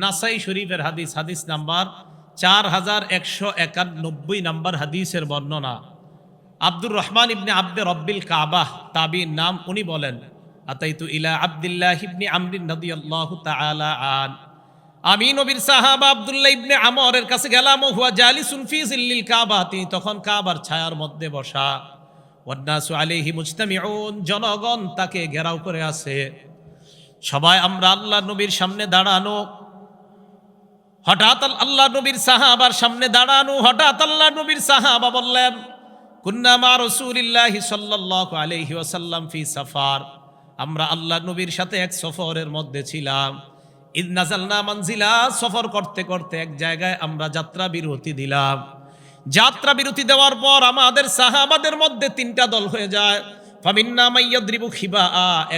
নাসাই শরীফের হাদিস হাদিস নাম্বার চার হাজার একশো একানব্বই নাম্বার হাদিসের বর্ণনা। আব্দুর রহমান ইবনে আব্দে রব্বিল কাবাহ তাবির নাম উনি বলেন, আতাইতু ইলা আব্দুল্লাহ ইবনে আমরিন রাদিয়াল্লাহু তাআলা আন। আমি নবীর সাহাবা আব্দুল্লাহ ইবনে আমরের কাছে গেলাম, ও হুয়া জালিসুন ফি জিল্লিল কাবা, তিনি তখন কাবার ছায়ার মধ্যে বসা। ওয়ান্নাসু আলাইহি মুজতামিউন, জনগণ তাকে ঘেরাও করে আছে। সবাই আমরা আল্লাহ নবীর সামনে দাঁড়ানো হঠাৎ আল্লাহ নবীর সাহাবার সামনে দাঁড়ানো, হঠাৎ আল্লাহ নবীর সাহাবা বললেন কুন্নামা রসুলিল্লাহ সাল্লাল্লাহু আলাইহি ওয়াসাল্লাম ফি সাফার। আমরা আল্লাহ নবীর সাথে এক সফরের মধ্যে ছিলাম। ঈদ নাজালনা মানজিলা, সফর করতে করতে এক জায়গায় আমরা যাত্রা বিরতি দিলাম। যাত্রা বিরতি দেওয়ার পর আমাদের সাহাবাদের মধ্যে তিনটা দল হয়ে যায়। ফামিন্না মাইয়াদ্রিবু খিবা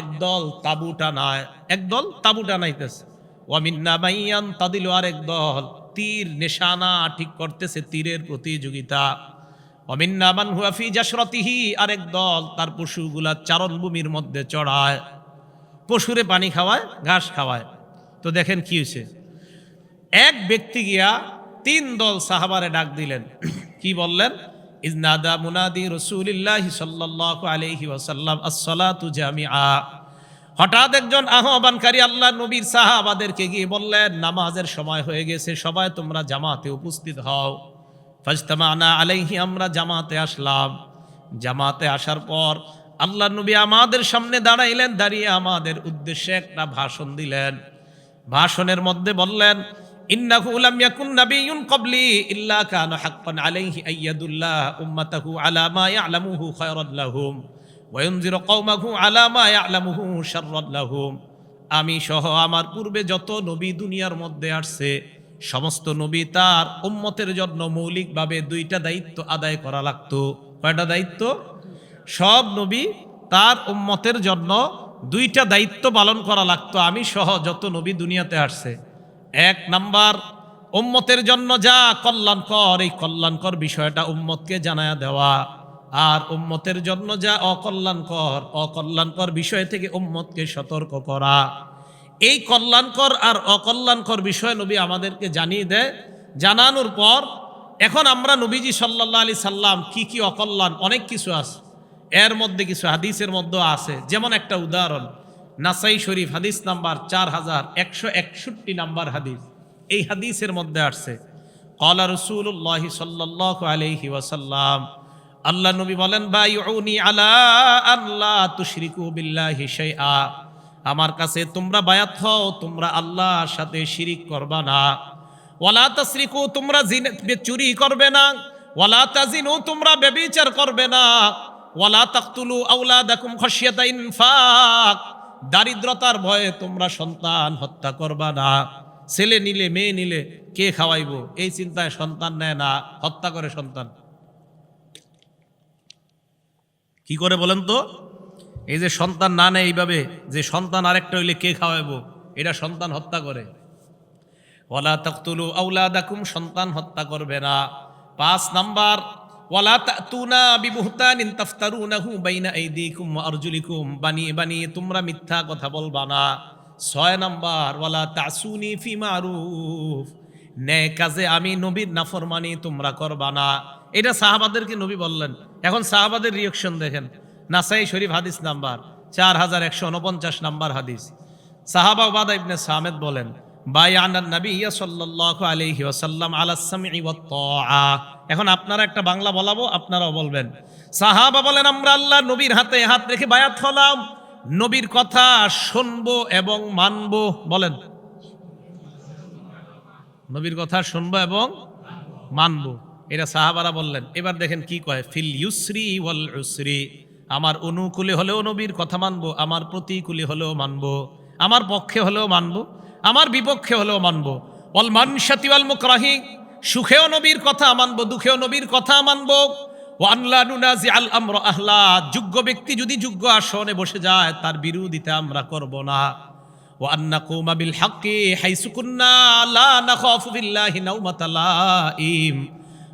এক দল তাবু টানায়, এক দল তাবু টানাইতেছে। ওয়ামিন্না মাইয়ান তাদিল আর এক দল। তীর নিশানা ঠিক করতেছে তীরের প্রতিযোগিতা। অমিন্না মান হুয়াফি জাসরতিহি আরেক দল তার পশুগুলা চারণভূমির মধ্যে চড়ায়। পশুরে পানি খাওয়ায়, ঘাস খাওয়ায়। তো দেখেন কি হয়েছে? এক ব্যক্তি গিয়া তিন দল সাহাবারে ডাক দিলেন। কি বললেন? ইজনাদা মুনাদি রসুলিল্লাহ সাল্লাল্লাহু আলাইহি ওয়াসাল্লাম, আসসালাতু জামিআ। হঠাৎ একজন আহ্বানকারী আল্লাহ নবীর সাহাবাদেরকে গিয়ে বললেন, নামাজের সময় হয়ে গেছে, সবাই তোমরা জামাতে উপস্থিত হও। ফাজতামানা আলাইহি, আমরা জামাতে আসলাম। জামাতে আসার পর আল্লাহ নবী আমাদের সামনে দাঁড়াইলেন, দাঁড়িয়ে আমাদের উদ্দেশ্যে একটা ভাষণ দিলেন। ভাষণের মধ্যে বললেন, ইন্নাহু লাম ইয়াকুন নাবিয়্যুন ক্বাবলি ইল্লা কানা হাক্কান আলাইহি আইয়াদুল্লাহ উম্মাতাহু আলা মা ইয়ালামুহু খায়রান লাহুম। ওয়া ইউনজিরু কওমাহু আলা মা ইয়ালামুহু শাররান আমি সহ আমার পূর্বে যত নবী দুনিয়ার মধ্যে আসছে, সমস্ত নবী তার উম্মতের জন্য মৌলিকভাবে দুইটা দায়িত্ব আদায় করা লাগতো। কয়টা দায়িত্ব? সব নবী তার উম্মতের জন্য দুইটা দায়িত্ব পালন করা লাগতো। আমি সহ যত নবী দুনিয়াতে আসছে। এক নাম্বার, উম্মতের জন্য যা কল্যাণকর, এই কল্যাণকর বিষয়টা উম্মতকে জানায়া দেওয়া। আর উম্মতের জন্য যা অকল্যাণকর অকল্যাণকর বিষয় থেকে উম্মতকে সতর্ক করা। এই কল্যাণকর আর অকল্যাণকর বিষয় নবী আমাদেরকে জানিয়ে দেয়। জানানোর পর, এখন আমরা নবীজি সাল্লাহ আলি সাল্লাম কি কি অকল্যাণ, অনেক কিছু আছে এর মধ্যে কিছু হাদিসের মধ্যে আছে। যেমন একটা উদাহরণ, নাসাই শরীফ হাদিস নাম্বার চার হাজার একশো একষট্টি নাম্বার হাদিস। এই হাদিসের মধ্যে আসছে কলা রসুল্লাহ সাল্লাহ আলহি ওয়াসাল্লাম আল্লাহ নবী বলেন বাই আলা আল্লাহ তুশরিকু বিল্লাহি শাইআ। আমার কাছে তোমরা বায়াত হও, তোমরা আল্লাহর সাথে শিরিক করবা না। ওয়ালা তাসরিকু, তোমরা চুরি করবে না। ওয়ালা তাজিনু, তোমরা ব্যভিচার করবে না। ওয়ালা তাকতুলু আওলাদাকুম খাশিয়াতা ইনফাক। দারিদ্রতার ভয়ে তোমরা সন্তান হত্যা করবা না। ছেলে নিলে, মেয়ে নিলে কে খাওয়াইবো? এই চিন্তায় সন্তান নেয় না, হত্যা করে সন্তান। কি করে বলেন তো? এই যে সন্তান না নেয় এইভাবে, যে সন্তান আরেকটা হইলে কে খাওয়াইবো? এটা সন্তান হত্যা করে। ওয়ালা আউলা আউলাদাকুম সন্তান হত্যা করবে না। পাঁচ নাম্বার, ওয়ালা তাতুনা বিবুহতানিন তাফতারুনাহু বাইনা আইদিকুম ওয়া আরজুলিকুম। বানিয়ে বানিয়ে তোমরা মিথ্যা কথা বলবা না। ছয় নাম্বার, ওয়ালা তাসুনি ফি মারুফ। ন্যায় কাজে আমি নবীর নাফরমানি তোমরা করবা না। এটা সাহাবাদেরকে নবী বললেন। এখন সাহাবাদের রিয়েকশন দেখেন। নাসাই শরীফ হাদিস নাম্বার চার হাজার একশো উনপঞ্চাশ নাম্বার হাদিস। সাহাবা উবাদা ইবনে সামেদ বলেন, বায়ানান নবী সাল্লাল্লাহু আলাইহি ওয়াসাল্লাম আলা সামঈ ওয়াত তাআ। এখন আপনারা একটা বাংলা বলাবো, আপনারাও বলবেন। সাহাবা বলেন, আমরা আল্লাহ নবীর হাতে হাত রেখে বায়াত হলাম। নবীর কথা শুনব এবং মানবো। বলেন। নবীর কথা শুনব এবং মানবো। এটা সাহাবারা বললেন, এবার দেখেন কি কয়, ফিল ইউসরি ওয়াল ইউসরি আমার অনুকূলে হলেও নবীর কথা মানব, আমার প্রতিকূলে হলেও মানব, আমার পক্ষে হলেও মানব, আমার বিপক্ষে হলেও মানব। অল মানসাতি ওয়াল মুকরাহি, সুখেও নবীর কথা মানব, দুঃখেও নবীর কথা মানব। যোগ্য ব্যক্তি যদি যোগ্য আসনে বসে যায়, তার বিরোধিতা আমরা করব না। ও আন্না কৌমাবিল হাকি হাইসুকুন্না আল্লাহ না খফুবিল্লাহ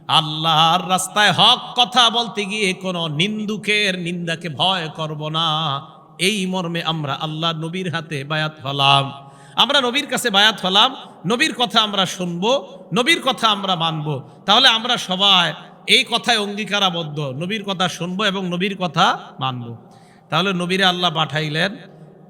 আল্লাহর রাস্তায় হক কথা বলতে গিয়ে কোনো নিন্দুকের নিন্দাকে ভয় করব না। এই মর্মে আমরা আল্লাহ নবীর হাতে বায়াত হলাম। আমরা নবীর কাছে বায়াত হলাম, নবীর কথা আমরা শুনব, নবীর কথা আমরা মানব। তাহলে আমরা সবাই এই কথায় অঙ্গীকারাবদ্ধ, নবীর কথা শুনব এবং নবীর কথা মানব। তাহলে নবীরে আল্লাহ পাঠাইলেন।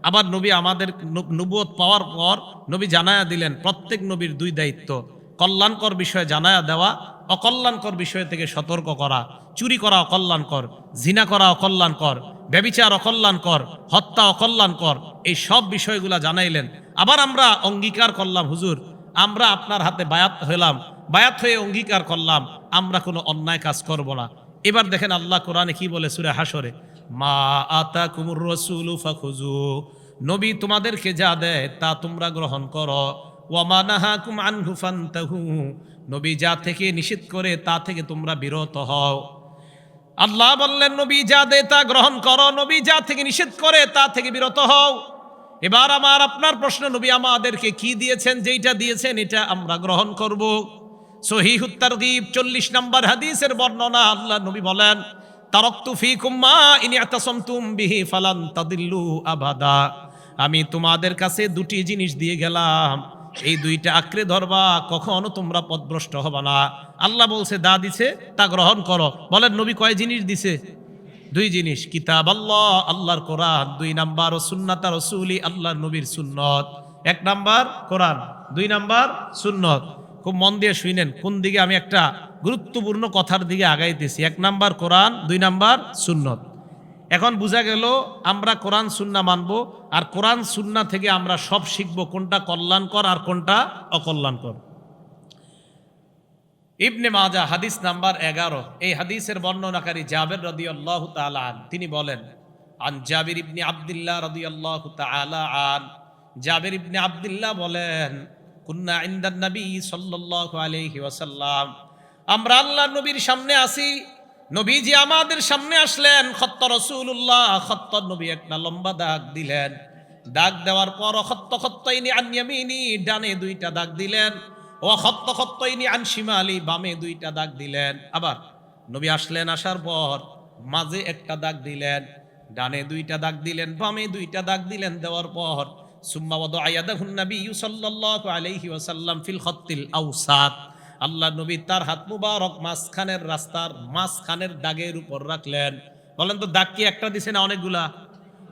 আবার নবী আমাদের নব- নবুয়ত পাওয়ার পর নবী জানায়া দিলেন, প্রত্যেক নবীর দুই দায়িত্ব। কল্যাণকর বিষয়ে জানায়া দেওয়া, অকল্যাণকর বিষয় থেকে সতর্ক করা, চুরি করা অকল্যাণকর, জিনা করা অকল্যাণকর, ব্যবিচার অকল্যাণকর, হত্যা অকল্যাণকর, এই সব বিষয়গুলা জানাইলেন। আবার আমরা অঙ্গীকার করলাম, হুজুর, আমরা আপনার হাতে বায়াত হইলাম, বায়াত হয়ে অঙ্গীকার করলাম, আমরা কোনো অন্যায় কাজ করব না। এবার দেখেন আল্লাহ কোরআনে কি বলে সুরে হাসরে মা আতা কুমুর রসুল নবী তোমাদেরকে যা দেয় তা তোমরা গ্রহণ করো। ওয়ামা নাহাকুম আনহু ফান্তাহু। নবী যা থেকে নিষেধ করে, তা থেকে তোমরা বিরত হও। আল্লাহ বললেন, নবী যা দে, তা গ্রহণ করো। নবী যা থেকে নিষেধ করে, তা থেকে বিরত হও। এবার আমার আপনার প্রশ্ন, নবী আমাদেরকে কি দিয়েছেন? যেইটা দিয়েছেন, এটা আমরা গ্রহণ করব। সহিহ তারগীব চল্লিশ নম্বর হাদিসের বর্ণনা আল্লাহ নবী বলেন, তারক্তু ফিকুম মা ইনি আতাসামতুম বিহি ফালান তাদিল্লু আবাদা। আমি তোমাদের কাছে দুটি জিনিস দিয়ে গেলাম। এই দুইটা আঁকড়ে ধরবা, কখনো তোমরা পদভ্রষ্ট হবে না। আল্লাহ বলছে, দা দিছে, তা গ্রহণ করো। বলেন, নবী কয় জিনিস দিছে? দুই জিনিস, কিতাব আল্লাহ, আল্লাহর কোরআন। দুই নাম্বার, ও সুন্নাতা রসুলি, আল্লাহর নবীর সুন্নত। এক নাম্বার, কোরআন। দুই নাম্বার, সুন্নত। খুব মন দিয়ে শুনেন, কোন দিকে আমি একটা গুরুত্বপূর্ণ কথার দিকে আগাইতেছি। এক নাম্বার, কোরআন, দুই নাম্বার, সুন্নত। এখন বোঝা গেল আমরা কোরআন, সুন্না মানব, আর কোরআন, সুন্না থেকে আমরা সব শিখব কোনটা কল্যাণকর আর কোনটা অকল্যাণকর। ইবনে মাজা হাদিস নাম্বার এগারো, এই হাদিসের বর্ণনাকারী জাবের রদি আল্লাহ আন, তিনি বলেন, আন জাবির ইবনে আবদুল্লাহ রদি আল্লাহ আন। জাবির ইবনে আবদুল্লাহ বলেন, কুন্না ইন্দান নবী সাল্লাল্লাহু আলাইহি ওয়াসাল্লাম। আমরা আল্লাহ নবীর সামনে আসি নবীজি আমাদের সামনে আসলেন। খত্ত রসুল্লাহ খত্ত নবী একটা লম্বা দাগ দিলেন। দাগ দেওয়ার পর খত্ত খত্তাইনি আনিয়ামিনি ডানে দুইটা দাগ দিলেন। ও খত্ত খত্তাইনি আন শিমালি, বামে দুইটা দাগ দিলেন। আবার নবী আসলেন আসার পর মাঝে একটা দাগ দিলেন, ডানে দুইটা দাগ দিলেন, বামে দুইটা দাগ দিলেন দেওয়ার পর, সুম্মা ওয়াদা আয়াদাহুন নবী সাল্লাল্লাহু আলাইহি ওয়াসাল্লাম ফিল খত্তিল আউসাত আল্লাহ নবী তার হাত মুবারক মাঝখানের রাস্তার মাঝখানের দাগের উপর রাখলেন। বলেন তো, দাগ কি একটা দিছে না অনেকগুলা?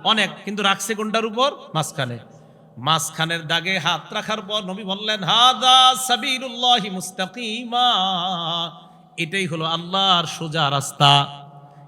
অনেক, কিন্তু রাখছে কোনটার উপর? মাঝখানে। মাঝখানের দাগে হাত রাখার পর নবী বললেন, হাদা সাবিরুল্লাহি মুস্তাকিমা। এটাই হলো আল্লাহর সোজা রাস্তা।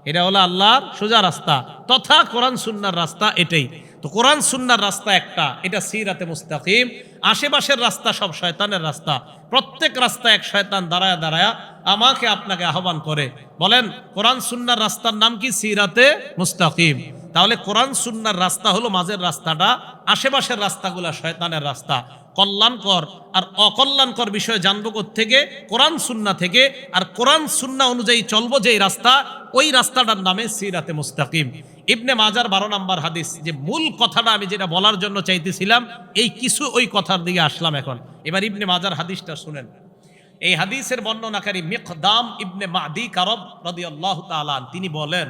এটা হলো আল্লাহর সোজা রাস্তা। তথা কোরআন সুন্নার রাস্তা এটাই। তো কোরআন সুন্নার রাস্তা একটা, এটা সিরাতে মুস্তাকিম। আশেপাশের রাস্তা সব শয়তানের রাস্তা। প্রত্যেক রাস্তা এক শয়তান দাঁড়ায় দাঁড়ায় আমাকে আপনাকে আহ্বান করে, বলেন, কোরআন সুন্নার রাস্তার নাম কি? সিরাতে মুস্তাকিম। তাহলে কোরআন সুন্নার রাস্তা হলো মাঝের রাস্তাটা, আশেপাশের রাস্তাগুলা শয়তানের রাস্তা। কল্যাণকর আর অকল্যাণকর বিষয়ে জানব থেকে কোরআন সুন্না থেকে। আর কোরআন সুন্না অনুযায়ী চলবো যে রাস্তা, ওই রাস্তাটার নামে সিরাতে মুস্তাকিম। ইবনে মাজার বারো নাম্বার হাদিস, যে মূল কথাটা আমি যেটা বলার জন্য চাইতেছিলাম, এই কিছু ওই কথার দিকে আসলাম এখন। এবার ইবনে মাজার হাদিসটা শুনেন। এই হাদিসের বর্ণনাকারী মিকদাম ইবনে মাদি কারব রাদিয়াল্লাহু তাআলা তিনি বলেন,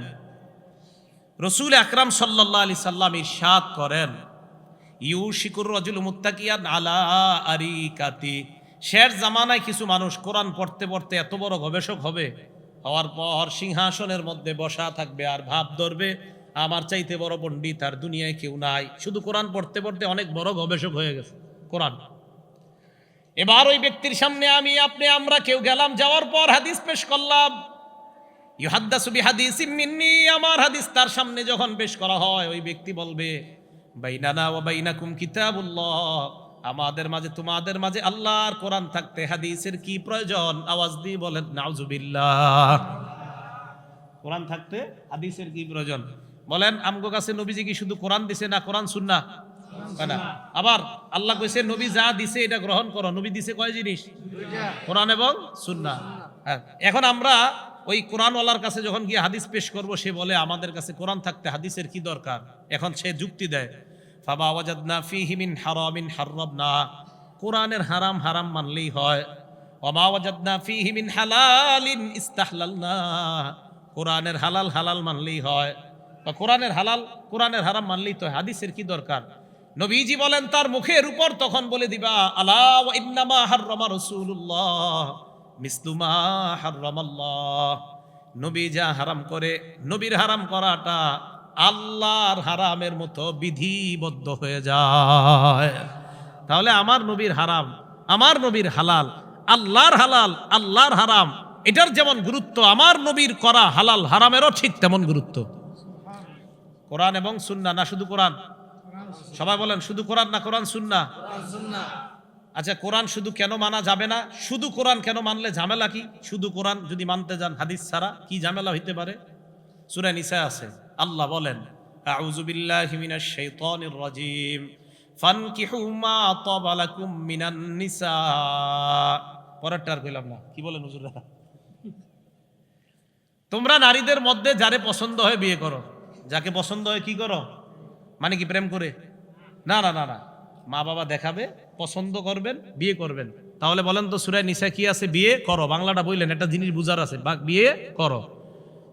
রসুল আকরাম সাল্লাহ আলি সাল্লাম ইরশাদ করেন ইউ শিকুর রজুল মুত্তাকিয়ান আলা আরি কাতি শের জামানায় কিছু মানুষ কোরআন পড়তে পড়তে এত বড় গবেষক হবে, হওয়ার পর সিংহাসনের মধ্যে বসা থাকবে আর ভাব ধরবে আমার চাইতে বড় পণ্ডিত আর দুনিয়ায় কেউ নাই। শুধু কোরআন পড়তে পড়তে অনেক বড় গবেষক হয়ে গেছে, কোরআন। এবার ওই ব্যক্তির সামনে আমি, আপনি, আমরা কেউ গেলাম, যাওয়ার পর হাদিস পেশ করলাম। ইউহাদ্দাসু বিহাদিসিম মিন্নি, আমার হাদিস তার সামনে যখন পেশ করা হয়, ওই ব্যক্তি বলবে, বাইনানা ওয়া বাইনাকুম কিতাবুল্লাহ, আমাদের মাঝে, তোমাদের মাঝে আল্লাহর কোরআন থাকতে হাদিসের কি প্রয়োজন? আওয়াজ দিয়ে বলেন, নাউজুবিল্লাহ। কোরআন থাকতে হাদিসের কি প্রয়োজন? বলেন, আমগো কাছে নবীজি কি শুধু কোরআন দিছে না কোরআন সুন্না না। আবার আল্লাহ কইছে, নবী যা দিছে এটা গ্রহণ করো। নবী দিছে কয় জিনিস? কোরআন এবং সুন্না হ্যাঁ। এখন আমরা ওই কোরআনওয়ালার কাছে যখন গিয়ে হাদিস পেশ করব, সে বলে, আমাদের কাছে কোরআন থাকতে হাদিসের কি দরকার? এখন সে যুক্তি দেয় ফাবা ওয়াজাদনা ফিহি মিন হারামিন হাররাবনা কোরআনের হারাম হারাম মানলেই হয় ওমা ওয়াজাদনা ফিহি মিন হালালিন ইস্তাহলালনা। কোরআনের হালাল হালাল মানলেই হয়। বা কোরআনের হালাল, কোরআনের হারাম মানলেই তো হাদিসের কি দরকার? নবীজি বলেন, তার মুখের উপর তখন বলে দিবা, আলা ওয়া ইন্নামা হাররামা রাসূলুল্লাহ মিসলুমা হাররামাল্লাহ। নবী যা হারাম করে, নবীর হারাম করাটা আল্লাহর হারামের মতো বিধিবদ্ধ হয়ে যায়। তাহলে আমার নবীর হারাম, আমার নবীর হালাল, আল্লাহর হালাল, আল্লাহর হারাম, এটার যেমন গুরুত্ব, আমার নবীর করা হালাল, হারামেরও ঠিক তেমন গুরুত্ব। কোরআন এবং সুন্না না শুধু কোরআন? সবাই বলেন, শুধু কোরআন না কোরআন, সুন্না? আচ্ছা কোরআন শুধু কেন মানা যাবে না? শুধু কোরআন কেন মানলে ঝামেলা কি? শুধু কোরআন যদি মানতে যান হাদিস ছাড়া, কি ঝামেলা হইতে পারে? সূরা নিসা আছে। আল্লাহ বলেন, আউযু বিল্লাহি মিনাশ শাইতানির রাজিম। ফানকিহু মা তাবা লাকুম মিনান নিসা। পরেরটা আর কইলাম না। কি বলেন হুজুররা? তোমরা নারীদের মধ্যে যারে পছন্দ হয় বিয়ে করো। যাকে পছন্দ হয় কি করো? মানে কি প্রেম করে? না না না না। মা বাবা দেখাবে, পছন্দ করবেন, বিয়ে করবেন। তাহলে বলেন তো, সুরায় নিশা কি আছে? বিয়ে করো। বাংলাটা বললেন, একটা জিনিস বুঝার আছে। বিয়ে করো।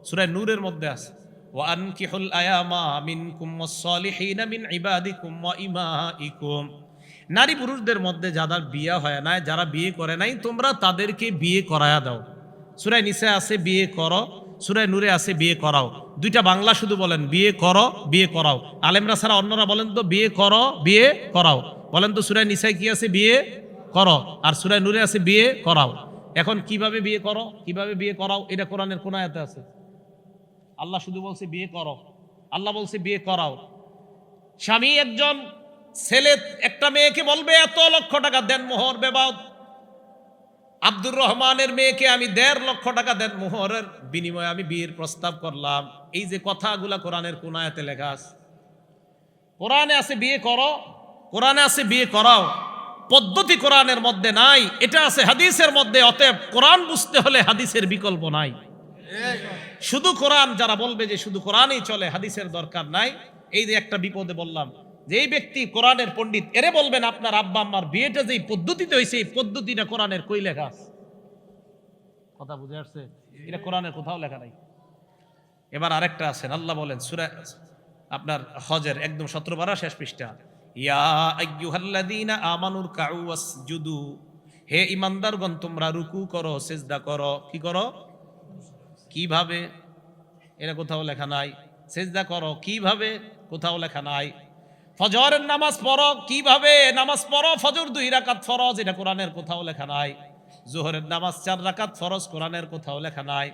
সুরায় নূরের মধ্যে আছে। ওয়ানকিহুল আয়ামা মিনকুম ওয়াস-সালিহিনা মিন ইবাদিকুম ওয়া ইমাইকুম নারী পুরুষদের মধ্যে যাদের বিয়ে হয় না যারা বিয়ে করে নাই, তোমরা তাদেরকে বিয়ে করায়া দাও। সুরায় নিশা আছে, বিয়ে করো। সুরায় নূরে আছে, বিয়ে করাও। দুইটা বাংলা শুধু বলেন, বিয়ে করো, বিয়ে করাও। আলেমরা ছাড়া অন্যরা বলেন তো, বিয়ে করো, বিয়ে করাও। বলেন তো সুরায় নিচায় কি আছে, বিয়ে করো। আর সুরায় নূরে আছে, বিয়ে করাও। এখন কীভাবে বিয়ে করো, কীভাবে বিয়ে করাও, এটা কোরআনের কোন আয়াতে আছে? আল্লাহ শুধু বলছে, বিয়ে করো। আল্লাহ বলছে, বিয়ে করাও। স্বামী একজন ছেলে, একটা মেয়েকে বলবে, এত লক্ষ টাকা দেন মোহর বেবাদ আব্দুর রহমানের মেয়েকে আমি দেড় লক্ষ টাকা দেন। মোহরের বিনিময়ে আমি বিয়ের প্রস্তাব করলাম। এই যে কথাগুলা কোরআনের কোন আয়াতে লেখা আছে। কোরআনে আছে বিয়ে করো, কোরআনে আছে বিয়ে করাও। পদ্ধতি কোরআনের মধ্যে নাই, এটা আছে হাদিসের মধ্যে, অতএব কোরআন বুঝতে হলে হাদিসের বিকল্প নাই। শুধু কোরআন, যারা বলবে যে শুধু কোরআনই চলে, হাদিসের দরকার নাই। এই যে একটা বিপদে বললাম যে এই ব্যক্তি কোরআনের পণ্ডিত, এরে বলবেন আপনার আব্বা আম্মার বিয়েটা যেই পদ্ধতিতে হয়েছে, এই পদ্ধতিটা কোরআনের কই লেখা কথা বুঝে আসছে? এটা কোরআনের কোথাও লেখা নাই। এবার আরেকটা আছেন আল্লাহ বলেন, সুরা আপনার হজের একদম সতেরো বারা শেষ পৃষ্ঠা, ইয়া আইয়ুহাল্লাযীনা আমানুর কাউ ওয়াসজুদু, হে ইমানদারগণ, তোমরা রুকু করো, সেজদা করো, কি করো? কীভাবে? এটা কোথাও লেখা নাই। সেজদা করো, কীভাবে? কোথাও লেখা নাই। ফজরের নামাজ পড়ো, কীভাবে নামাজ পড়ো? ফজর দুই রাকাত ফরজ, এটা কোরআনের কোথাও লেখা নাই। জোহরের নামাজ চার রাকাত ফরজ, কোরআনের কোথাও লেখা নাই।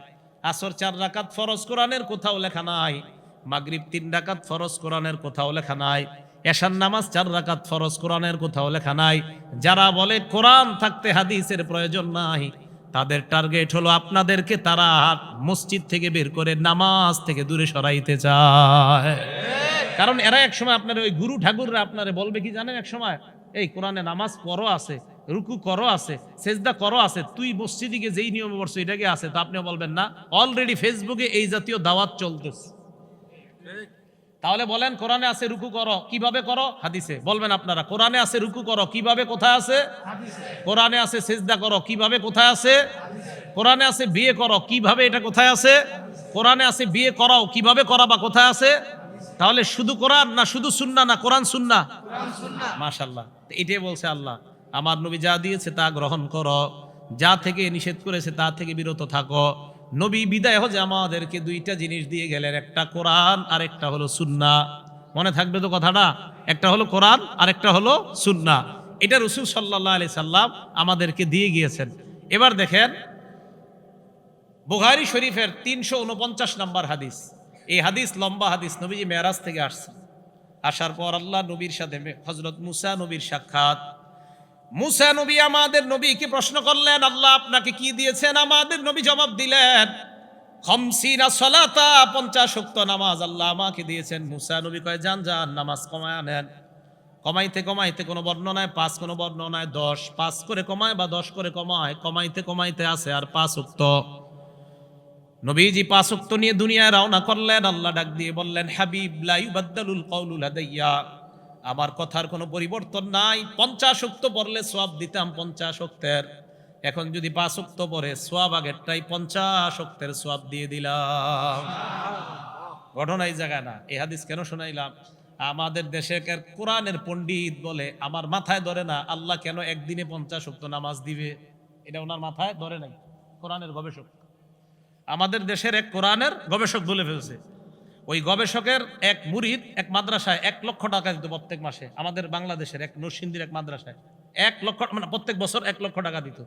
আসর চার রাকাত ফরজ, কোরআনের কোথাও লেখা নাই। মাগরিব তিন রাকাত ফরজ, কোরআনের কোথাও লেখা নাই। এশার নামাজ চার রাকাত ফরজ, কোরআনের কোথাও লেখা নাই। যারা বলে কোরআন থাকতে হাদিসের প্রয়োজন নাই, তাদের টার্গেট হলো আপনাদেরকে তারা মসজিদ থেকে বের করে নামাজ থেকে দূরে সরাইতে চায়। কারণ এরা এক সময় আপনার ওই গুরু ঠাকুররা আপনারে বলবে কি জানেন এক সময়? এই কোরআনে নামাজ পড়ো আছে, রুকু করো আছে, সেজদা করো আছে, তুই মসজিদিকে যেই নিয়মে পড়ছো এটাকে আছে? তো আপনিও বলবেন না। অলরেডি ফেসবুকে এই জাতীয় দাওয়াত চলতেছে। তাহলে বলেন কোরআনে আছে রুকু করো, কীভাবে করো? হাদিসে। বলবেন আপনারা, কোরআনে আছে রুকু করো, কীভাবে কোথায় আছে? কোরআনে আছে সেজদা করো, কীভাবে কোথায় আছে? কোরআনে আছে বিয়ে করো, কীভাবে এটা কোথায় আছে? কোরআনে আছে বিয়ে করাও, কীভাবে করা বা কোথায় আছে? তাহলে শুধু কোরআন না শুধু সুন্না না কোরআন সুন্না? মাশাল্লাহ এটাই বলছে আল্লাহ, আমার নবী যা দিয়েছে তা গ্রহণ করো, যা থেকে নিষেধ করেছে তা থেকে বিরত থাকো। নবী বিদায় হজে আমাদেরকে দুইটা জিনিস দিয়ে গেলেন, একটা কোরআন আর একটা হলো সুন্না। মনে থাকবে তো কথাটা? একটা হলো কোরআন আর একটা হলো সুন্না। এটা রসুল সাল্লাহ আলি সাল্লাম আমাদেরকে দিয়ে গিয়েছেন। এবার দেখেন, বুখারি শরীফের তিনশো উনপঞ্চাশ নম্বর হাদিস। এই হাদিস লম্বা হাদিস, নবীজি মেয়ারাজ থেকে আসছে আসার পর আল্লাহ নবীর সাথে হজরত মুসা নবীর সাক্ষাৎ। মুসা নবী আমাদের নবীকে প্রশ্ন করলেন, আল্লাহ আপনাকে কি দিয়েছেন? আমাদের নবী জবাব দিলেন, খমসিনা সলাতা, পঞ্চাশ উক্ত নামাজ আল্লাহ আমাকে দিয়েছেন। মুসা নবী কয়, যান যান, নামাজ কমায় আনেন। কমাইতে কমাইতে কোনো বর্ণনায় পাঁচ কোনো বর্ণনায় দশ। পাঁচ করে কমায় বা দশ করে কমায়, কমাইতে কমাইতে আছে আর পাঁচ উক্ত নবীজি পাঁচ উক্ত নিয়ে দুনিয়ায় রওনা করলেন, আল্লাহ ডাক দিয়ে বললেন, হাবিব লাইবাদ্দালুল কওলুল হাদাইয়া আমার কথার কোনো পরিবর্তন নাই। পঞ্চাশ উক্ত পড়লে সোয়াব দিতাম পঞ্চাশ উক্তের এখন যদি পাঁচ উক্ত পরে সোয়াব আগেরটাই পঞ্চাশ উক্তের সোয়াব দিয়ে দিলাম। ঘটনা এই জায়গায় না, এই হাদিস কেন শোনাইলাম? আমাদের দেশে কোরআনের পণ্ডিত বলে, আমার মাথায় ধরে না, আল্লাহ কেন একদিনে পঞ্চাশ শক্ত নামাজ দিবে? এটা ওনার মাথায় ধরে নাই, কোরআনের গবেষক। আমাদের দেশের এক কোরআনের গবেষক বলে ফেলছে। ওই গবেষকের এক মুরিদ, এক মাদ্রাসায় এক লক্ষ টাকা দিত প্রত্যেক মাসে। আমাদের বাংলাদেশের এক নরসিন্দির এক মাদ্রাসায় এক লক্ষ মানে প্রত্যেক বছর এক লক্ষ টাকা দিত।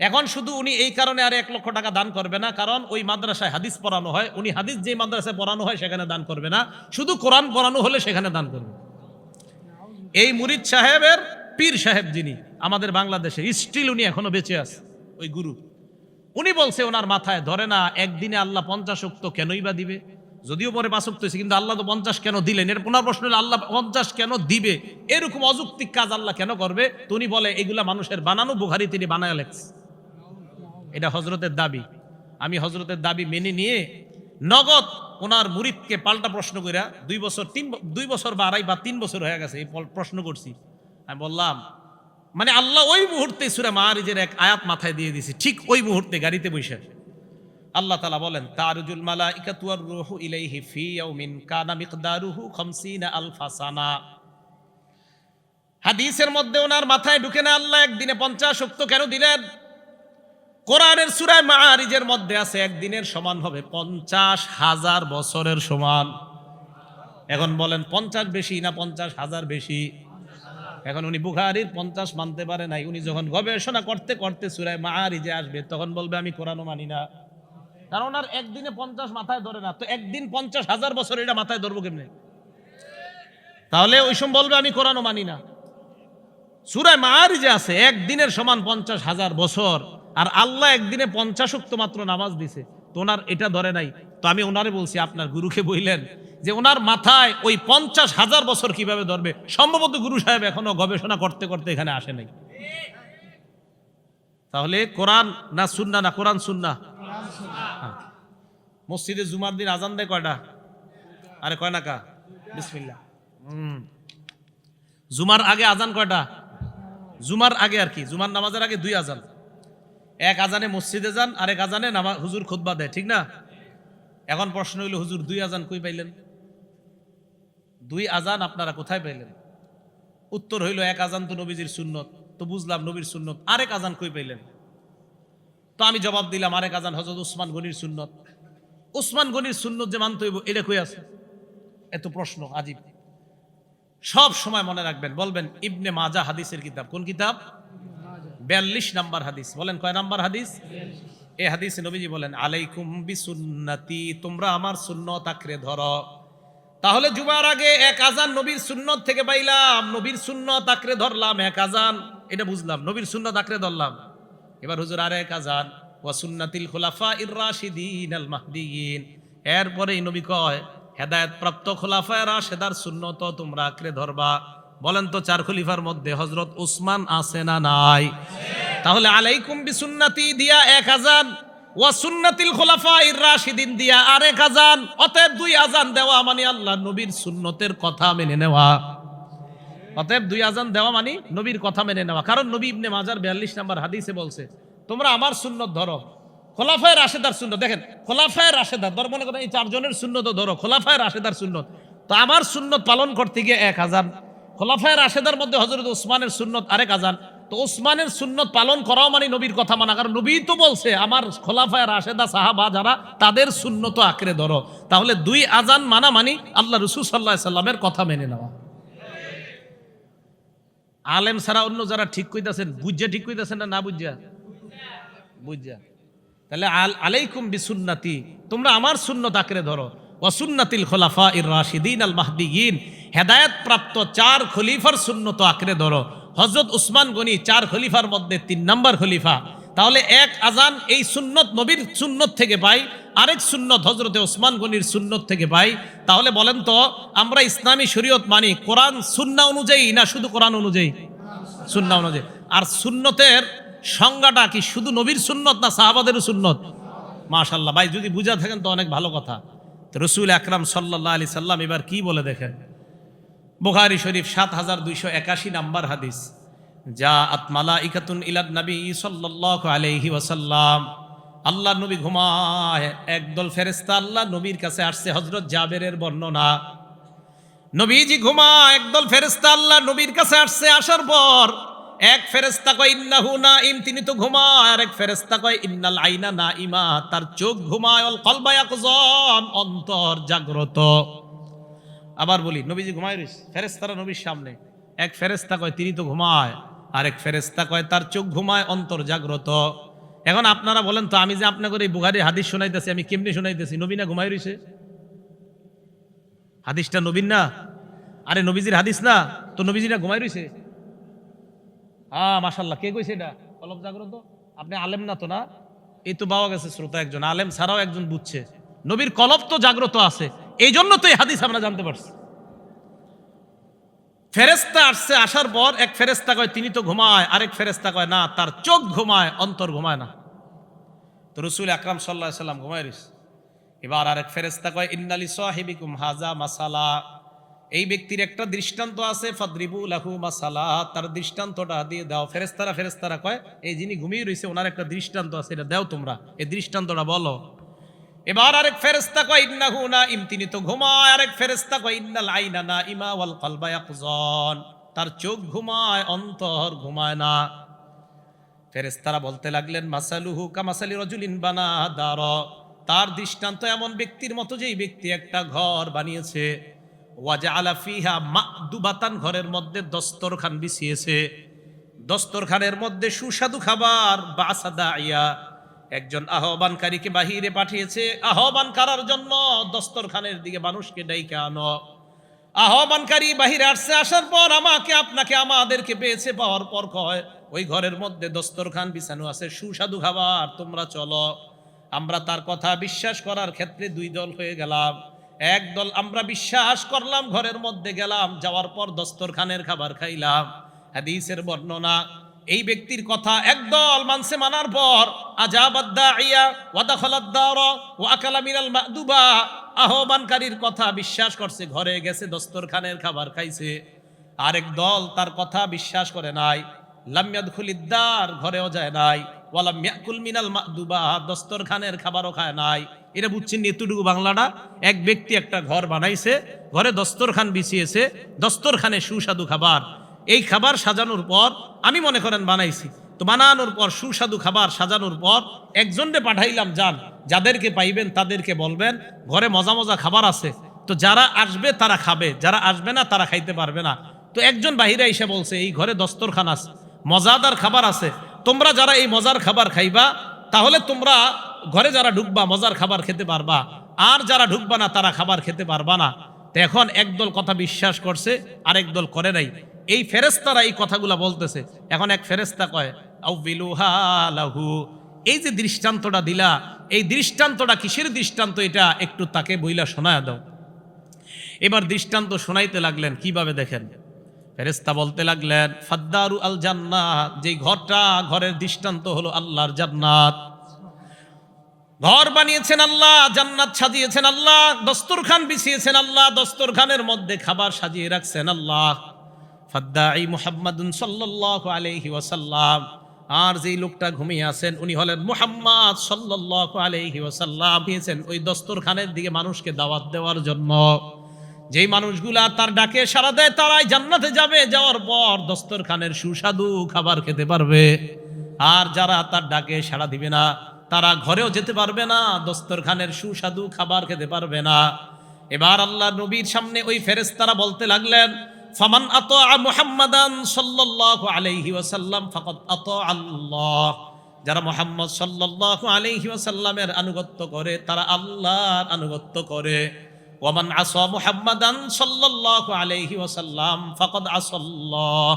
এখন শুধু উনি এই কারণে আর এক লক্ষ টাকা দান করবে না, কারণ ওই মাদ্রাসায় হাদিস পড়ানো হয়। উনি হাদিস যে মাদ্রাসায় পড়ানো হয় সেখানে দান করবে না, শুধু কোরআন পড়ানো হলে সেখানে দান করবে। এই মুরিদ সাহেবের পীর সাহেব যিনি, আমাদের বাংলাদেশে স্টিল উনি এখনও বেঁচে আছে, ওই গুরু। উনি বলছে, ওনার মাথায় ধরে না, একদিনে আল্লাহ পঞ্চাশ উক্ত কেনই বা দিবে? যদিও পরে উক্ত হয়েছে কিন্তু আল্লাহ তো পঞ্চাশ কেন দিলেন? এর পুনর প্রশ্ন আল্লাহ পঞ্চাশ কেন দিবে? এরকম অযৌক্তিক কাজ আল্লাহ কেন করবে? তো উনি বলে, এগুলা মানুষের বানানো বুখারি তিনি বানায় লেখছে। এটা হজরতের দাবি। আমি হজরতের দাবি মেনে নিয়ে নগদ ওনার মুরিদকে পাল্টা প্রশ্ন কইরা দুই বছর, তিন দুই বছর বা আড়াই বা তিন বছর হয়ে গেছে, এই প্রশ্ন করছি। আমি বললাম মানে আল্লাহ ওই মুহূর্তে সুরা মারিজের এক আয়াত মাথায় দিয়ে দিছি ঠিক ওই মুহূর্তে গাড়িতে বসে আল্লাহ তালা বলেন, তারুজুল মালা ইকাতুয়ার রুহু ইলাইহি ফি ইয়াউমিন কানা মিকদারুহু খামসিনা আলফা সানা। হাদিসের মধ্যে ওনার মাথায় ঢুকে না আল্লাহ একদিনে পঞ্চাশ শক্ত কেন দিলেন? কোরআনের সুরায় মারিজের মধ্যে আছে, একদিনের সমান হবে পঞ্চাশ হাজার বছরের সমান। এখন বলেন পঞ্চাশ বেশি না পঞ্চাশ হাজার বেশি? এখন উনি বুখারির পঞ্চাশ মানতে পারে নাই। উনি যখন গবেষণা করতে করতে সুরায় মারিজে আসবে, তখন বলবে, আমি কোরআনও মানি না। কারণ ওনার একদিনে পঞ্চাশ মাথায় ধরে না। তো একদিন পঞ্চাশ হাজার বছর এটা মাথায় ধরবো কেমনে? তাহলে ওই সময় বলবে, আমি কোরআনও মানি না। সুরায় মারিজে আছে, একদিনের সমান পঞ্চাশ হাজার বছর। আর আল্লাহ একদিনে পঞ্চাশ উক্ত মাত্র নামাজ দিছে। তো ওনার এটা ধরে নাই। তো আমি ওনারে বলছি, আপনার গুরুকে বললেন যে ওনার মাথায় ওই পঞ্চাশ হাজার বছর কীভাবে ধরবে? সম্ভবত গুরু সাহেব এখনও গবেষণা করতে করতে এখানে আসে নাই। তাহলে কোরআন না সুন্না না কোরআন সুন্না। মসজিদে জুমার দিন আজান দেয় কয়টা? আরে কয় না কা? বিসমিল্লা জুমার আগে আজান কয়টা? জুমার আগে আর কি, জুমার নামাজের আগে দুই আজান। এক আজানে মসজিদে যান আর এক আজানে নামা হুজুর খুতবা দেয়, ঠিক না? এখন প্রশ্ন হইল, হুজুর, দুই আজান কই পাইলেন? দুই আজান আপনারা কোথায় পাইলেন? উত্তর হইল, এক আজান তো নবীজির সুন্নত। তো বুঝলাম নবীর সুন্নত। আরেক আজান কই পাইলেন? তো আমি জবাব দিলাম, আরেক আজান হজরত উসমান গনির সুন্নত। উসমান গনির সুন্নত যে মানতে হইব, এটা কই আছে? এত প্রশ্ন, আজিব। সব সময় মনে রাখবেন, বলবেন, ইবনে মাজা হাদিসের কিতাব। কোন কিতাব? বিয়াল্লিশ নাম্বার হাদিস। বলেন, কয় নাম্বার হাদিস? এই হাদিসে নবীজি বলেন, আলাইকুম বিসুন্নতি, তোমরা আমার সুন্নত আঁকড়ে ধরো। তাহলে জুমার আগে এক আজান নবীর সুন্নত থেকে পাইলাম, নবীর সুন্নত আঁকড়ে ধরলাম, এক আজান। এটা বুঝলাম, নবীর সুন্নত আঁকড়ে ধরলাম। এবার হুজুর আর এক আজান, ওয়া সুন্নাতিল খোলাফা ইর রাশিদিন আল মাহদিয়িন। এরপরেই নবী কয় হেদায়েত প্রাপ্ত খোলাফায় রাশেদার সুন্নত তোমরা আঁকড়ে ধরবা। বলেন তো চার খলিফার মধ্যে হজরত উসমান আছে না নাই? তাহলে আলাইকুম বিসুন্নাতি দিয়া এক আজান রাশিদিন দিয়া আরেক আজান অতএব দুই দেওয়া মানে নবীর সুন্নতের কথা মেনে নেওয়া। অতএব দুই দেওয়া মানে নবীর কথা মেনে নেওয়া। কারণ নবী ইবনে মাজার হাদিসে বলছে, তোমরা আমার সুন্নত ধরো। খোলাফায় রাশেদার সুন্নত। দেখেন, খোলাফায় রাশেদার, ধর মনে করেন এই চারজনের সুন্নত ধরো, খোলাফায় রাশেদার সুন্নত। তো আমার সুন্নত পালন করতে গিয়ে এক হাজার, খোলাফায় রাশেদার মধ্যে হজরত উসমানের সুন্নত আরেক আজান তো ওসমানের সুন্নত পালন করাও মানে নবীর কথা মানা। কারণ নবী তো বলছে, আমার খোলাফায় রাশেদা, সাহাবা যারা, তাদের সুন্নত আঁকড়ে ধরো। তাহলে দুই আজান মানা মানি আল্লাহ রসুল সাল্লাহ সাল্লামের কথা মেনে নেওয়া। আলেম ছাড়া অন্য যারা ঠিক কইতাছেন বুঝা ঠিক কইতাছেন না না বুঝা বুঝা তাহলে আল আলাইকুম বিসুন্নাতি, তোমরা আমার সুন্নত আঁকড়ে ধরো। ওয়াসুন্নাতিল খোলাফা ইর রাশিদিন আল মাহদিয়িন হেদায়েত প্রাপ্ত চার খলিফার সুন্নত আঁকড়ে ধরো। হজরত উসমান গনি চার খলিফার মধ্যে তিন নম্বর খলিফা। তাহলে এক আজান এই সুন্নত নবীর সুন্নত থেকে পাই, আরেক সুন্নত হজরতে ওসমান গনির সুন্নত থেকে পাই। তাহলে বলেন তো, আমরা ইসলামী শরীয়ত মানি, কোরআন সুন্না অনুযায়ী না শুধু কোরআন অনুযায়ী? সুন্না অনুযায়ী। আর সুন্নতের সংজ্ঞাটা কি শুধু নবীর সুন্নত না সাহাবাদেরও সুন্নত? মাশাল্লাহ ভাই, যদি বুঝা থাকেন তো অনেক ভালো কথা। রসুল আকরাম সাল্লাহ আলি সাল্লাম এবার কি বলে দেখেন? বুখারি শরীফ সাত হাজার দুইশো একাশি নাম্বার হাদিস। যা আতমালা ইকাতুন ইলাদ নবী সাল্লাহ আলহি ওয়াসাল্লাম। আল্লাহ নবী ঘুমায়, একদল ফেরেস্তা আল্লাহ নবীর কাছে আসছে হজরত জাবেরের বর্ণনা। নবীজি ঘুমা একদল ফেরেস্তা আল্লাহ নবীর কাছে আসছে, আসার পর এক ফেরেস্তা কয়, ইন্নাহু না ইম তিনি তো ঘুমায়, আর এক ফেরেস্তা কয়, ইন্নাল আইনা না ইমা তার চোখ ঘুমায়, অল কলবায় আকজন অন্তর জাগ্রত। আবার বলি, নবীজি ঘুমায় রইস। ফেরেস্তারা নবীর সামনে। এক ফেরেস্তা কয়, তিনি তো ঘুমায়। এক ফেরেস্তা কয়, তার চোখ ঘুমায় অন্তর জাগ্রত। এখন আপনারা বলেন তো, আমি যে আপনাকে এই বুহারি হাদিস শোনাইতেছি, আমি কেমনি শোনাইতেছি? নবীনা ঘুমাই রইছে? হাদিসটা নবীন না? আরে নবীজির হাদিস না? তো নবীজিরা ঘুমাই রইছে? হ্যাঁ মাসাল্লাহ কে কইছে এটা? কলম জাগ্রত? আপনি আলেম না তো না? এই তো পাওয়া গেছে শ্রোতা একজন। আলেম ছাড়াও একজন বুঝছে। নবীর কলব তো জাগ্রত আছে। এই জন্য তো এই হাদিস আমরা জানতে পারছি। ফেরেস্তা আসছে, আসার পর এক ফেরেস্তা কয়, তিনি তো ঘুমায়। আরেক ফেরেস্তা কয়, না, তার চোখ ঘুমায়, অন্তর ঘুমায় না। তো রসুল আকরাম সাল্লাহ সাল্লাম ঘুমায় রইস এবার আরেক ফেরেস্তা কয়, ইন্নালি সাহিবিকুম হাজা মাসালা। এই ব্যক্তির একটা দৃষ্টান্ত আছে, ফাদরিবু লাহু মাসালা। তার দৃষ্টান্তটা দিয়ে দাও। ফেরেস্তারা ফেরেস্তারা কয়, এই যিনি ঘুমিয়ে রয়েছে ওনার একটা দৃষ্টান্ত আছে, এটা দাও তোমরা। এই দৃষ্টান্তটা বলো। এবার আরেক ফেরেস্তা কয়, ইন্নাহু না ইম তিনি তো ঘুমায়। আরেক ফেরেস্তা কয়, ইন্নাল আইনা না ইমা ওয়াল কলবা ইয়াকজন তার চোখ ঘুমায়, অন্তর ঘুমায় না। ফেরেস্তারা বলতে লাগলেন, মাসালুহু কামাসালি রজুলিন বানা দার তার দৃষ্টান্ত এমন ব্যক্তির মতো যেই ব্যক্তি একটা ঘর বানিয়েছে। ওয়াজা আলা ফিহা মাদুবাতান, ঘরের মধ্যে দস্তরখান বিছিয়েছে। দস্তরখানের মধ্যে সুস্বাদু খাবার বাসাদা ইয়া একজন আহ্বানকারীকে বাহিরে পাঠিয়েছে, আহ্বান করার জন্য দস্তরখানের দিকে মানুষকে ডাইকে আনো। আহ্বানকারী বাহিরে আসছে, আসার পর আমাকে, আপনাকে, আমাদেরকে পেয়েছে, পাওয়ার পর কয়, ওই ঘরের মধ্যে দস্তরখান বিছানো আছে, সুস্বাদু খাবার, তোমরা চলো। আমরা তার কথা বিশ্বাস করার ক্ষেত্রে দুই দল হয়ে গেলাম। এক দল, আমরা বিশ্বাস করলাম, ঘরের মধ্যে গেলাম, যাওয়ার পর দস্তরখানের খাবার খাইলাম। হাদিসের বর্ণনা এই ব্যক্তির কথা একদল মানসে মানার পর আহ্বানকারীর কথা বিশ্বাস করছে, ঘরে গেছে, দস্তরখানের খাবার খাইছে। আরেক দল তার কথা বিশ্বাস করে নাই। লামিয়াদ খুলিদ্দার ঘরেও যায় নাই। ওয়ালাম ইয়াকুল মিনাল মাদুবা, দস্তরখানের খাবারও খায় নাই। এটা বুঝছেন এতটুকু বাংলাটা? এক ব্যক্তি একটা ঘর বানাইছে, ঘরে দস্তরখান বিছিয়েছে, দস্তরখানে সুস্বাদু খাবার। এই খাবার সাজানোর পর আমি মনে করেন বানাইছি। তো বানানোর পর সুস্বাদু খাবার সাজানোর পর একজনকে পাঠাইলাম যান, যাদেরকে পাইবেন তাদেরকে বলবেন, ঘরে মজা মজা খাবার আছে। তো যারা আসবে তারা খাবে, যারা আসবে না তারা খাইতে পারবে না। তো একজন বাহিরে এসে বলছে, এই ঘরে দস্তরখান আছে, মজাদার খাবার আছে। তোমরা যারা এই মজার খাবার খাইবা, তাহলে তোমরা ঘরে যারা ঢুকবা, মজার খাবার খেতে পারবা। আর যারা ঢুকবা না, তারা খাবার খেতে পারবা না। তো এখন একদল কথা বিশ্বাস করছে আরেক দল করে নাই। এই ফেরেস্তারা এই কথাগুলা বলতেছে। এখন এক ফেরেস্তা কয় লাহু। এই যে দৃষ্টান্তটা দিলা, এই দৃষ্টান্তটা কিসের দৃষ্টান্ত এটা একটু তাকে বইলা শোনায় দাও। এবার দৃষ্টান্ত শোনাইতে লাগলেন, কীভাবে দেখেন? ফেরেস্তা বলতে লাগলেন, ফাদ্দারু আল জান্নাত। যেই ঘরটা, ঘরের দৃষ্টান্ত হলো আল্লাহর জান্নাত। ঘর বানিয়েছেন আল্লাহ, জান্নাত সাজিয়েছেন আল্লাহ, দস্তরখান বিছিয়েছেন আল্লাহ, দস্তরখানের মধ্যে খাবার সাজিয়ে রাখছেন আল্লাহ। ফাদ্দাই মুহাম্মাদুন সাল্লাল্লাহু আলাইহি ওয়াসাল্লাম। আর যেই লোকটা ঘুমিয়ে আছেন, উনি হলেন মুহাম্মদ সাল্লাল্লাহু আলাইহি ওয়াসাল্লাম। দিয়েছেন ওই দস্তরখানের দিকে মানুষকে দাওয়াত দেওয়ার জন্য। যেই মানুষগুলা তার ডাকে সারা দেয়, তারাই জান্নাতে যাবে। যাওয়ার পর দস্তরখানের সুস্বাদু খাবার খেতে পারবে। আর যারা তার ডাকে সাড়া দিবে না, তারা ঘরেও যেতে পারবে না, দস্তরখানের সুস্বাদু খাবার খেতে পারবে না। এবার আল্লাহ নবীর সামনে ওই ফেরেশতারা বলতে লাগলেন ফামান আত মুহাম্মাদান সাল্লাল্লাহু আলাইহি ওয়াসাল্লাম ফাকাদ আত আল্লাহ। যারা মোহাম্মদ সাল্লাল্লাহু আলাইহি ওয়াসাল্লামের আনুগত্য করে, তারা আল্লাহর আনুগত্য করে। ওয়ামান আসা মুহাম্মাদান সাল্লাল্লাহু আলাইহি ওয়াসাল্লাম ফাকাদ আসাল্লাহ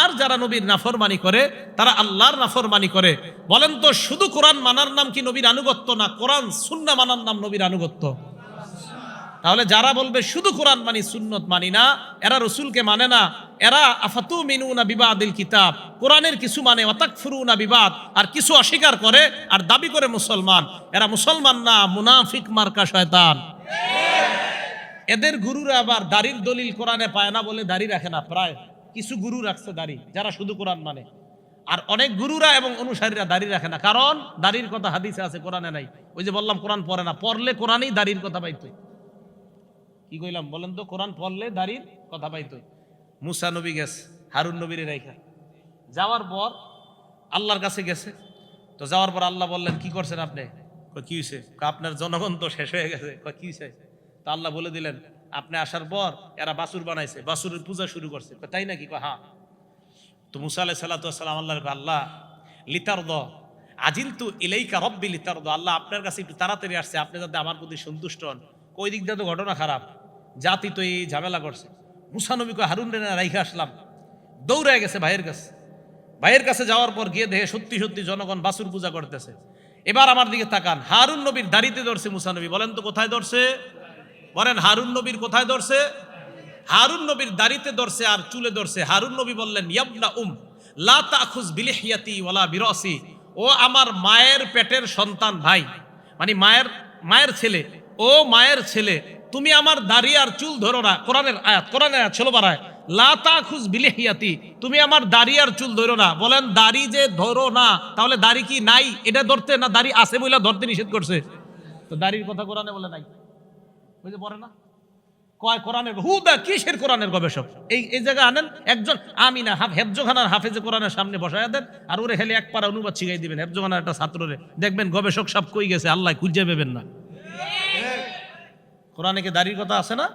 আর যারা নবীর নাফরমানি করে, তারা আল্লাহর নাফরমানি করে। বলেন তো, শুধু কোরআন মানার নাম কি নবীর আনুগত্য না কোরআন সুন্না মানার নাম নবীর আনুগত্য? তাহলে যারা বলবে শুধু কোরআন মানি, সুন্নত মানি না, এরা রসুলকে মানে না। এরা আফাতু মিনু না বিবাদিল কিতাব। কোরআনের কিছু মানে অতাক ফুরু না বিবাদ, আর কিছু অস্বীকার করে আর দাবি করে মুসলমান। এরা মুসলমান না, মুনাফিক মার্কা শয়তান। এদের গুরুরা আবার দাড়ির দলিল কোরআনে পায় না বলে দাড়ি রাখে না, প্রায় কিছু গুরু রাখছে দাড়ি, যারা শুধু কোরআন মানে। আর অনেক গুরুরা এবং অনুসারীরা দাড়ি রাখে না, কারণ দাড়ির কথা হাদিসে আছে, কোরআনে নাই। ওই যে বললাম কোরআন পড়ে না, পড়লে কোরআনই দাড়ির কথা পাইতো। কি কইলাম? বলেন তো কোরআন পড়লে দাড়ির কথা পাইতো। মুসা নবী গেছে হারুন নবীর রেখা। যাওয়ার পর আল্লাহর কাছে গেছে। তো যাওয়ার পর আল্লাহ বললেন কি করছেন আপনি? কি হয়েছে আপনার জনগণ তো শেষ হয়ে গেছে। কি হয়েছে তো আল্লাহ বলে দিলেন আপনি আসার পর এরা বাসুর বানাইছে বাসুরের পূজা শুরু করছে। তাই নাকি? হ্যাঁ। তো মুসা আলাই কয়, আল্লাহ লিতার দ আজিল তু ইলেইকা রব্বি লিতার দ আল্লাহ আপনার কাছে একটু তাড়াতাড়ি আসছে আপনি যাতে আমার প্রতি সন্তুষ্ট হন। কই দিক দিয়ে তো ঘটনা খারাপ। জাতি তো এই ঝামেলা করছে। মুসা নবী কয় হারুন রেনা রাইখে আসলাম। দৌড়ে গেছে ভাইয়ের কাছে। ভাইয়ের কাছে যাওয়ার পর গিয়ে দেখে সত্যি সত্যি জনগণ বাসুর পূজা করতেছে। এবার আমার দিকে তাকান। হারুন নবীর দাড়িতে ধরছে মুসা নবী। বলেন তো কোথায় ধরছে? বলেন, হারুন নবীর কোথায় ধরছে? হারুন নবীর দাড়িতে ধরছে আর চুলে ধরছে। হারুন নবী বললেন, ইয়াবনা উম, লা তাখুজ বিলিহিয়াতি ওয়ালা বিরসি। ও আমার মায়ের পেটের সন্তান ভাই। মানে মায়ের মায়ের ছেলে। ও মায়ের ছেলে। তুমি আমার দাড়ি আর চুল ধরো না। কোরআনের আয়াত কোরআনের আয়াত ছেলো বাড়ায় লা তাখুজ বিলিহিয়াতি তুমি আমার দাড়ি আর চুল ধরো না। বলেন, দাড়ি যে ধরো না তাহলে দাড়ি কি নাই? এটা ধরতে না দাড়ি আছে বলে ধরতে নিষেধ করছে? তো দাড়ির কথা কোরআনে বলে নাই। বুঝতে পড়ে না? কয় কোরআনের, হুদা কিসের কোরআনের গবেষক? এই এই জায়গায় আনেন, একজন আমি না হাফ, হেফজোখানার হাফেজে কোরআনের সামনে বসায় দেন, আর ওরে হেলে এক পারা অনুবাদ শিখাই দিবেন, হেফজোখানার একটা ছাত্ররে। দেখবেন গবেষক সব কই গেছে, আল্লাহ খুঁজে পাবেন না। কোরআনে কি দাড়ির কথা আছে না?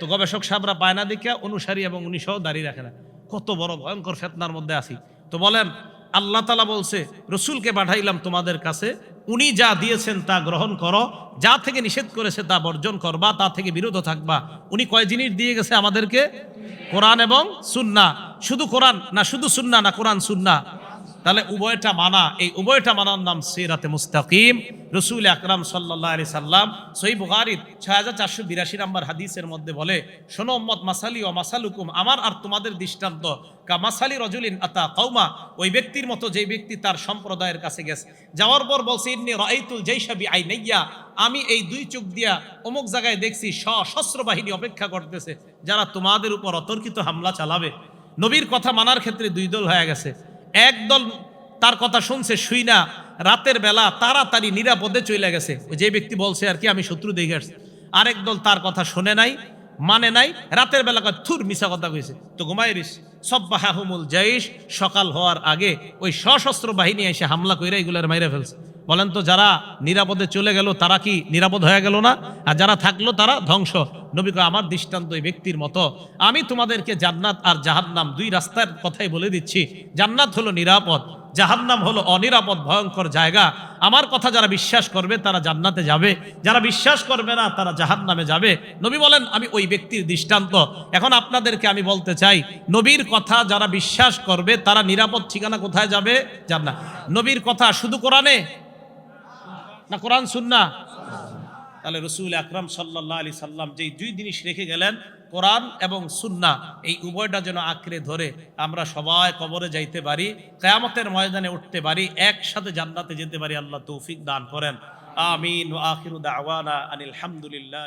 তো গবেষক সাহেবরা পায় না দেখিয়া অনুসারী এবং উনি সহ দাঁড়িয়ে রাখে না। কত বড় ভয়ঙ্কর ফেতনার মধ্যে আছি। তো বলেন, আল্লাহ তালা বলছে, রসুলকে পাঠাইলাম তোমাদের কাছে। উনি যা দিয়েছেন তা গ্রহণ করো। যা থেকে নিষেধ করেছে তা বর্জন করবা, তা থেকে বিরত থাকবা। উনি কয় জিনিস দিয়ে গেছে আমাদেরকে? কোরআন এবং সুন্না। শুধু কোরআন না, শুধু সুন্না না, কোরআন সুন্না। তাহলে উভয়টা মানা, এই উভয়টা মানার নাম সিরাতে মুস্তাকিম। রসুল আকরাম সাল্লাহ আলি সাল্লাম সই বুহারির ছয় হাজার চারশো বিরাশি নম্বর হাদিসের মধ্যে বলে, শোনো মোহাম্মদ মাসালি ও মাসালুকুম, আমার আর তোমাদের দৃষ্টান্ত মাসালি রজুলিন আতা কৌমা ওই ব্যক্তির মতো যে ব্যক্তি তার সম্প্রদায়ের কাছে গেছে। যাওয়ার পর বলছে, ইন্নি রাইতুল জৈসাবি আই নাইয়া আমি এই দুই চোখ দিয়া অমুক জায়গায় দেখছি সশস্ত্র বাহিনী অপেক্ষা করতেছে, যারা তোমাদের উপর অতর্কিত হামলা চালাবে। নবীর কথা মানার ক্ষেত্রে দুই দল হয়ে গেছে। একদল তার কথা শুনছে, শুই না। রাতের বেলা তাড়াতাড়ি নিরাপদে চলে গেছে। ওই যে ব্যক্তি বলছে আর কি, আমি শত্রু দেখে আসছি। আরেক দল তার কথা শোনে নাই মানে নাই। রাতের বেলা থুর মিশা কথা কইছে। তো ঘুমাইরিস সব বাহাহুমুল জাইশ, সকাল হওয়ার আগে ওই সশস্ত্র বাহিনী এসে হামলা কইরা এগুলার মাইরে ফেলছে। বলেন তো, যারা নিরাপদে চলে গেল, তারা কি নিরাপদ হয়ে গেল না? আর যারা থাকল, তারা ধ্বংস। নবী আমার দৃষ্টান্ত ওই ব্যক্তির মতো। আমি তোমাদেরকে জান্নাত আর জাহান্নাম দুই রাস্তার কথাই বলে দিচ্ছি। জান্নাত হলো নিরাপদ, জাহান্নাম হলো অনিরাপদ, ভয়ঙ্কর জায়গা। আমার কথা যারা বিশ্বাস করবে, তারা জান্নাতে যাবে। যারা বিশ্বাস করবে না, তারা জাহান্নামে যাবে। নবী বলেন, আমি ওই ব্যক্তির দৃষ্টান্ত। এখন আপনাদেরকে আমি বলতে চাই, নবীর কথা যারা বিশ্বাস করবে, তারা নিরাপদ ঠিকানা কোথায় যাবে? জান্নাত। নবীর কথা শুধু কোরআনে? না কোরআন সুন্না তাহলে রসুল আকরাম সাল্লাহ আলি সাল্লাম যেই দুই জিনিস রেখে গেলেন, কোরআন এবং সুন্না এই উভয়টা যেন আঁকড়ে ধরে আমরা সবাই কবরে যাইতে পারি, কেয়ামতের ময়দানে উঠতে পারি, একসাথে জান্নাতে যেতে পারি, আল্লাহ তৌফিক দান করেন। আমিন আখিরুদ আওয়ানা আনিল হামদুলিল্লাহ